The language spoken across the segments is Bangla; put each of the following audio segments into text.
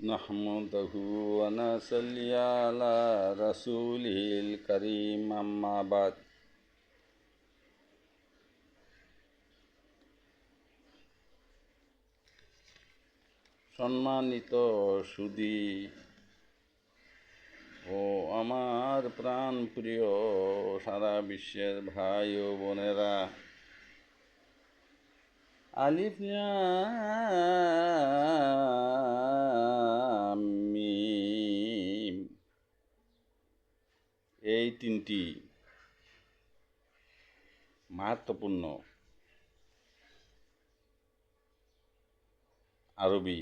نحمده ونصلي على رسوله الكريم أما بعد সম্মানিত সুদী ও আমার প্রাণ প্রিয় সারা বিশ্বের ভাই ও বোনেরা আলিফ তিনটি মাহাত্মপূর্ণ আরবি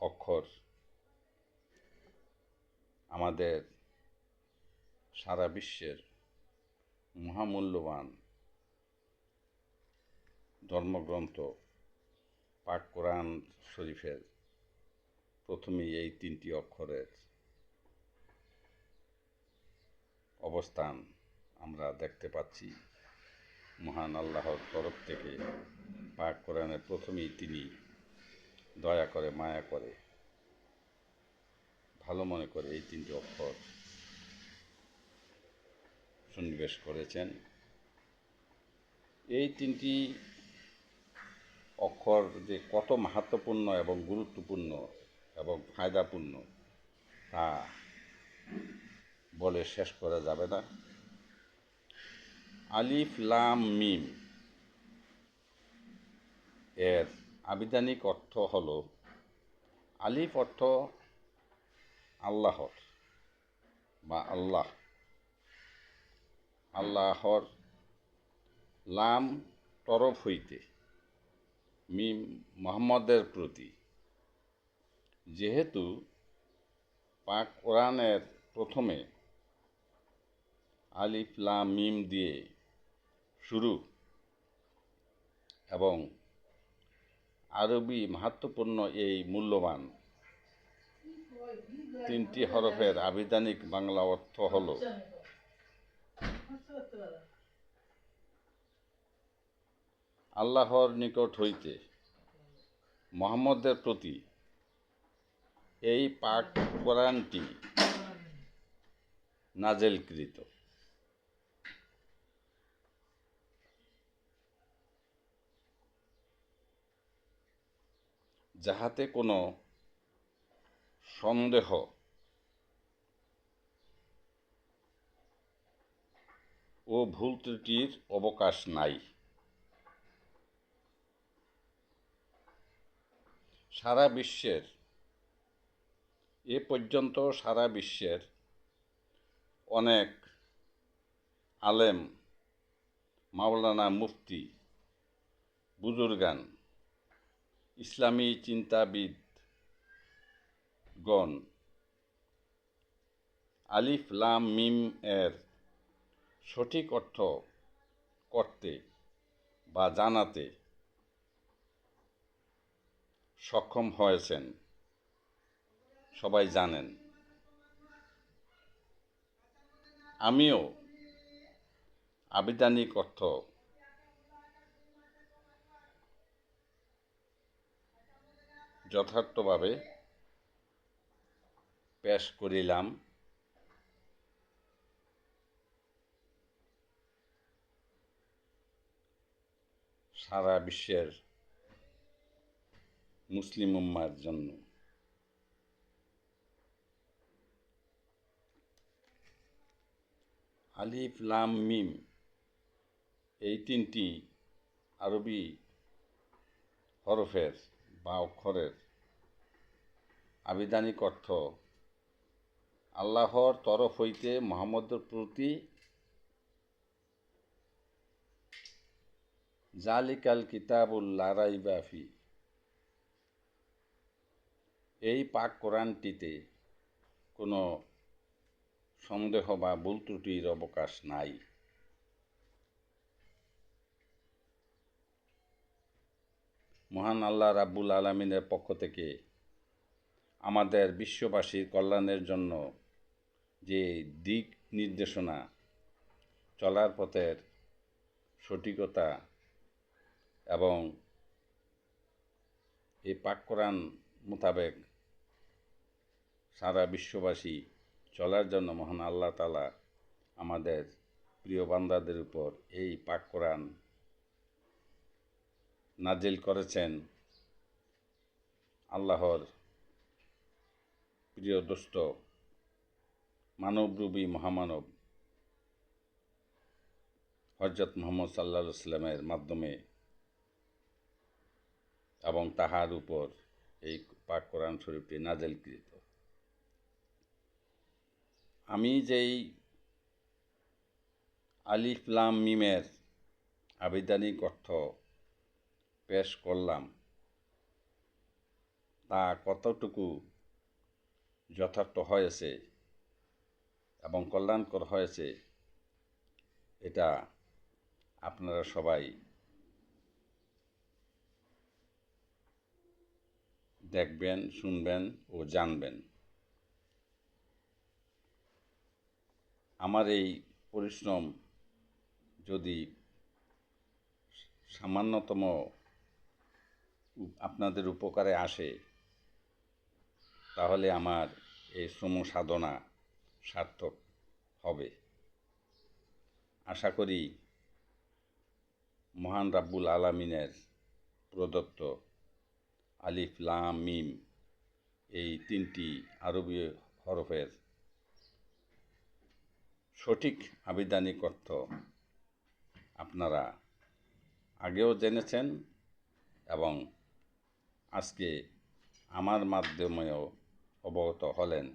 অক্ষর আমাদের সারা বিশ্বের মহামূল্যবান ধর্মগ্রন্থ পাক কোরআন শরীফের প্রথমেই এই তিনটি অক্ষরের অবস্থান আমরা দেখতে পাচ্ছি। মহান আল্লাহর তরফ থেকে পাক কোরআনের প্রথমেই তিনি দয়া করে, মায়া করে, ভালো মনে করে এই তিনটি অক্ষর সন্নিবেশ করেছেন। এই তিনটি অক্ষর যে কত মাহাত্মপূর্ণ এবং গুরুত্বপূর্ণ এবং ফায়দাপূর্ণ তা বলে শেষ করা যাবে না। আলিফ লাম মিম। এর আবিধানিক অর্থ হল, আলিফ অর্থ আল্লাহর বা আল্লাহ। আল্লাহর লাম তরফ হইতে মিম মোহাম্মদের প্রতি। যেহেতু পাক কোরআনের প্রথমে আলিফ, লাম, মিম দিয়ে শুরু। এবং আরবি মাহাত্মপূর্ণ এই মূল্যবান তিনটি হরফের আবিধানিক বাংলা অর্থ হল আল্লাহর নিকট হইতে মোহাম্মদের প্রতি এই পাক কোরআনটি নাজেলকৃত। যাহাতে কোনো সন্দেহ ও ভুল ত্রুটির অবকাশ নাই। সারা বিশ্বের, এ পর্যন্ত সারা বিশ্বের অনেক আলেম মাওলানা মুফতি বুজুর্গান ইসলামী চিন্তাবিদ গণ। আলিফ, লাম, মিম, এর সঠিক অর্থ করতে বা জানাতে সক্ষম হয়েছেন। সবাই জানেন। আমিও আবিধানিক অর্থ যথার্থভাবে পেশ করিলাম। সারা বিশ্বের মুসলিম উম্মার জন্য। আলিফ, লাম, মিম এই তিনটি আরবি হরফের বা অক্ষরের আবিধানিক অর্থ, আল্লাহর তরফ হইতে মোহাম্মদের প্রতি জালিকাল কিতাবুল লারাইবাফি এই পাক কোরআনটিতে কোনো সন্দেহ বা ভুল ত্রুটির অবকাশ নাই। মহান আল্লাহ রাব্বুল আলমিনের পক্ষ থেকে আমাদের বিশ্ববাসীর কল্যাণের জন্য যে দিক নির্দেশনা চলার পথের সঠিকতা এবং এই পাক মোতাবেক সারা বিশ্ববাসী চলার জন্য মহান আল্লাহ তালা আমাদের প্রিয় বান্দাদের উপর এই পাক কোরআন নাজিল করেছেন আল্লাহর প্রিয় দোস্ত মানবরূপী মহামানব হজরত মোহাম্মদ সাল্লা সাল্লামের মাধ্যমে এবং তাহার উপর এই পাক কোরআন শরীফটি নাজেলকৃত। আমি যেই আলিফ লাম মিমের আবিধানিক অর্থ পেশ করলাম, তা কতটুকু যথার্থ হয়েছে এবং কল্যাণকর হয়েছে, এটা আপনারা সবাই দেখবেন, শুনবেন ও জানবেন। আমার এই পরিশ্রম যদি সামান্যতম আপনাদের উপকারে আসে, তাহলে আমার এই শ্রম সাধনা সার্থক হবে। আশা করি মহান রাব্বুল আলামিনের প্রদত্ত আলিফ লাম মিম এই তিনটি আরবি হরফের সঠিক আবিধানিক অর্থ আপনারা আগেও জেনেছেন এবং আজকে আমার মাধ্যমেও অবগত হলেন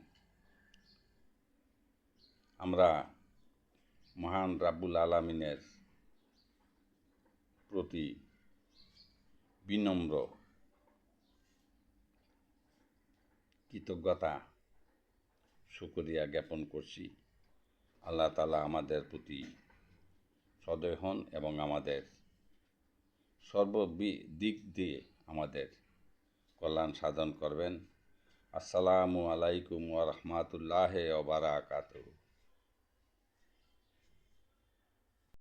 আমরা মহান রাব্বুল আলামিনের প্রতি বিনম্র কৃতজ্ঞতা, শুকরিয়া জ্ঞাপন করছি। আল্লাহ তালা আমাদের প্রতি সদয় হন এবং আমাদের সর্ব দিক দিয়ে আমাদের কল্যাণ সাধন করবেন। আসসালামু আলাইকুম ওরহমতুল্লাহ ওবরাকাতুহ